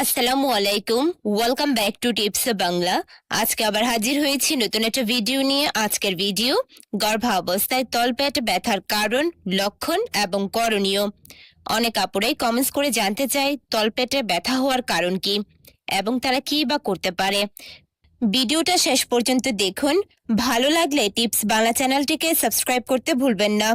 আসসালামু আলাইকুম। Welcome back to tips Bangla. আজকে আবার হাজির হয়েছি নতুন একটা ভিডিও নিয়ে। আজকের ভিডিও গর্ভাবস্থায় তলপেট ব্যথার কারণ, লক্ষণ এবং করণীয়। অনেক আপুরাই কমেন্টস করে জানতে চায়, তলপেটে ব্যথা হওয়ার কারণ কি এবং তারা কি বা করতে পারে। ভিডিওটা শেষ পর্যন্ত দেখুন। ভালো লাগলে টিপস বাংলা চ্যানেলটিকে সাবস্ক্রাইব করতে ভুলবেন না।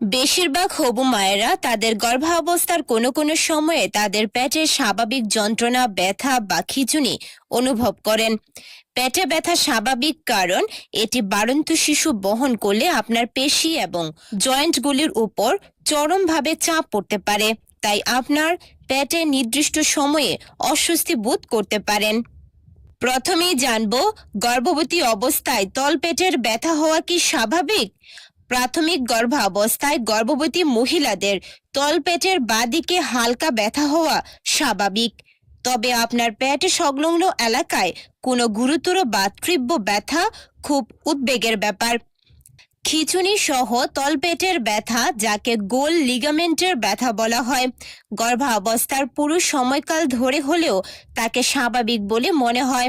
বেশিরভাগ হবু মায়েরা তাদের গর্ভাবস্থার কোনো কোনো সময়ে তাদের পেটের স্বাভাবিক যন্ত্রণা, ব্যথা বা খিচুনি অনুভব করেন। পেটে ব্যথা স্বাভাবিক কারণ এটি বাড়ন্ত শিশু বহন করলে আপনার পেশি এবং জয়েন্টগুলির উপর চরমভাবে চাপ পড়তে পারে, তাই আপনার পেটে নির্দিষ্ট সময়ে অস্বস্তি বোধ করতে পারেন। প্রথমেই জানব, গর্ভবতী অবস্থায় তলপেটের ব্যথা হওয়া কি স্বাভাবিক? প্রাথমিক গর্ভাবস্থায় গর্ভবতী মহিলাদের তলপেটের বাদিকে হালকা ব্যথা হওয়া স্বাভাবিক। তবে আপনার পেট সংলগ্ন এলাকায় কোনো গুরুতর বা তীব্র ব্যথা খুব উদ্বেগের ব্যাপার। খিচুনি সহ তলপেটের ব্যথা, যাকে গোল লিগামেন্টের ব্যথা বলা হয়, গর্ভাবস্থার পুরো সময়কাল ধরে হলেও তাকে স্বাভাবিক বলে মনে হয়।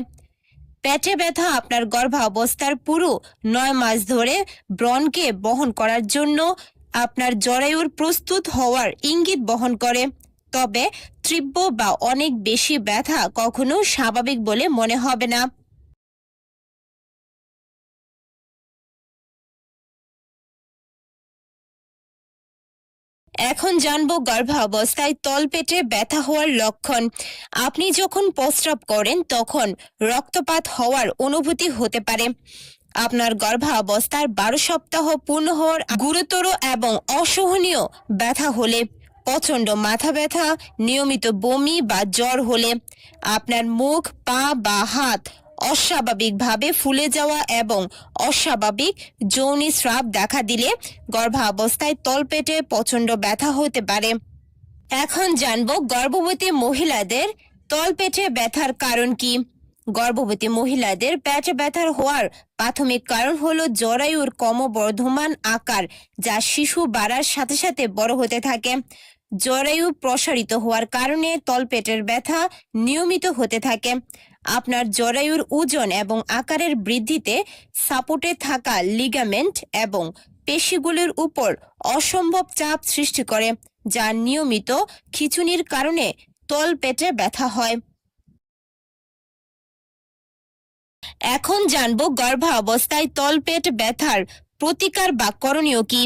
পেটে ব্যথা আপনার গর্ভাবস্থার পুরো নয় মাস ধরে ব্রণকে বহন করার জন্য আপনার জরায়ুর প্রস্তুত হওয়ার ইঙ্গিত বহন করে। তবে তীব্র বা অনেক বেশি ব্যথা কখনো স্বাভাবিক বলে মনে হবে না। এখন জানব গর্ভাবস্থায় তলপেটে ব্যথা হওয়ার লক্ষণ। আপনি যখন প্রস্রাব করেন, তখন রক্তপাত হওয়ার অনুভূতি হতে পারে। আপনার গর্ভাবস্থার বারো সপ্তাহ পূর্ণ হওয়ার গুরুতর এবং অসহনীয় ব্যথা হলে, প্রচণ্ড মাথা ব্যথা, নিয়মিত বমি বা জ্বর হলে, আপনার মুখ, পা বা হাত অস্বাভাবিকভাবে ফুলে যাওয়া এবং অস্বাভাবিক যৌনি স্রাব দেখা দিলে গর্ভাবস্থায় তলপেটে প্রচণ্ড ব্যথা হতে পারে। এখন জানব গর্ভবতী মহিলাদের তলপেটে ব্যথার কারণ কি। গর্ভবতী মহিলাদের পেটে ব্যথার হওয়ার প্রাথমিক কারণ হলো জরায়ুর ক্রমবর্ধমান আকার, যা শিশু বাড়ার সাথে সাথে বড় হতে থাকে। জরায়ু প্রসারিত হওয়ার কারণে তলপেটের ব্যথা নিয়মিত হতে থাকে। আপনার জরায়ুর ওজন এবং আকারের বৃদ্ধিতে সাপোর্টে থাকা লিগামেন্ট এবং পেশিগুলির উপর অসম্ভব চাপ সৃষ্টি করে, যা নিয়মিত খিচুনির কারণে তলপেটে ব্যথা হয়। এখন জানব গর্ভাবস্থায় তলপেট ব্যথার প্রতিকার বা করণীয় কি।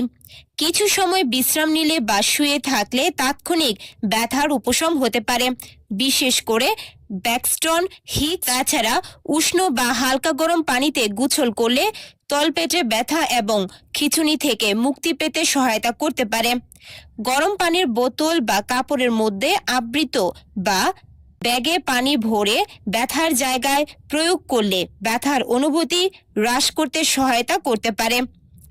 কিছু সময় বিশ্রাম নিলে বা শুয়ে থাকলে তাৎক্ষণিক ব্যথার উপশম হতে পারে। বিশেষ করে ব্যাকস্টন হিট, তাছাড়া উষ্ণ বা হালকা গরম পানিতে গুছল করলে তলপেটে ব্যথা এবং খিচুনি থেকে মুক্তি পেতে সহায়তা করতে পারে। গরম পানির বোতল বা কাপড়ের মধ্যে আবৃত বা ব্যাগে পানি ভরে ব্যথার জায়গায় প্রয়োগ করলে ব্যথার অনুভূতি হ্রাস করতে সহায়তা করতে পারে।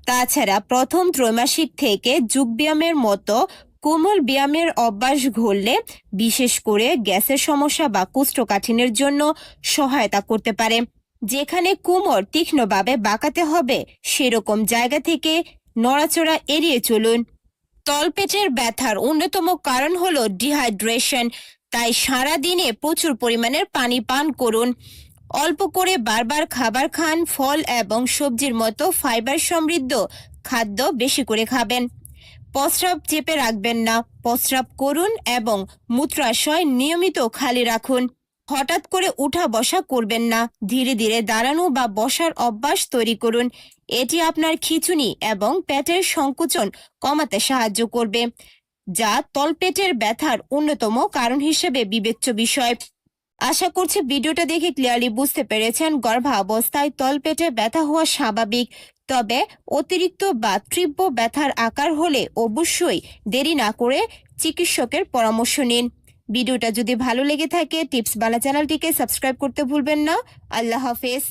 তাছাড়া প্রথম ত্রৈমাসিক থেকে যোগব্যায়ামের মতো কোমল ব্যায়ামের অভ্যাস ঘটলে বিশেষ করে গ্যাসের সমস্যা বা কোষ্ঠকাঠিন্যের জন্য সহায়তা করতে পারে। যেখানে কোমর তীক্ষ্ণভাবে বাঁকাতে হবে, সেরকম জায়গা থেকে নড়াচড়া এড়িয়ে চলুন। তলপেটের ব্যথার অন্যতম কারণ হলো ডিহাইড্রেশন, তাই সারা দিনে প্রচুর পরিমাণের পানি পান করুন। অল্প করে বারবার খাবার খান, ফল এবং সবজির মতো ফাইবার সমৃদ্ধ খাদ্য বেশি করে খাবেন। প্রস্রাব চেপে রাখবেন না। প্রস্রাব করুন এবং মূত্রাশয় নিয়মিত খালি রাখুন। হঠাৎ করে উঠা বসা করবেন না। ধীরে ধীরে দাঁড়ানো বা বসার অভ্যাস তৈরি করুন। এটি আপনার খিচুনি এবং পেটের সংকুচন কমাতে সাহায্য করবে, যা তলপেটের ব্যথার অন্যতম কারণ হিসেবে বিবেচ্য বিষয়। আশা করছি ভিডিওটা দেখে ক্লিয়ারলি বুঝতে পেরেছেন। গর্ভাবস্থায় তলপেটে ব্যথা হওয়া স্বাভাবিক, তবে অতিরিক্ত বা তীব্র ব্যথার আকার হলে অবশ্যই দেরি না করে চিকিৎসকের পরামর্শ নিন। ভিডিওটা যদি ভালো লেগে থাকে টিপস বালা চ্যানেলটিকে সাবস্ক্রাইব করতে ভুলবেন না। আল্লাহ হাফেজ।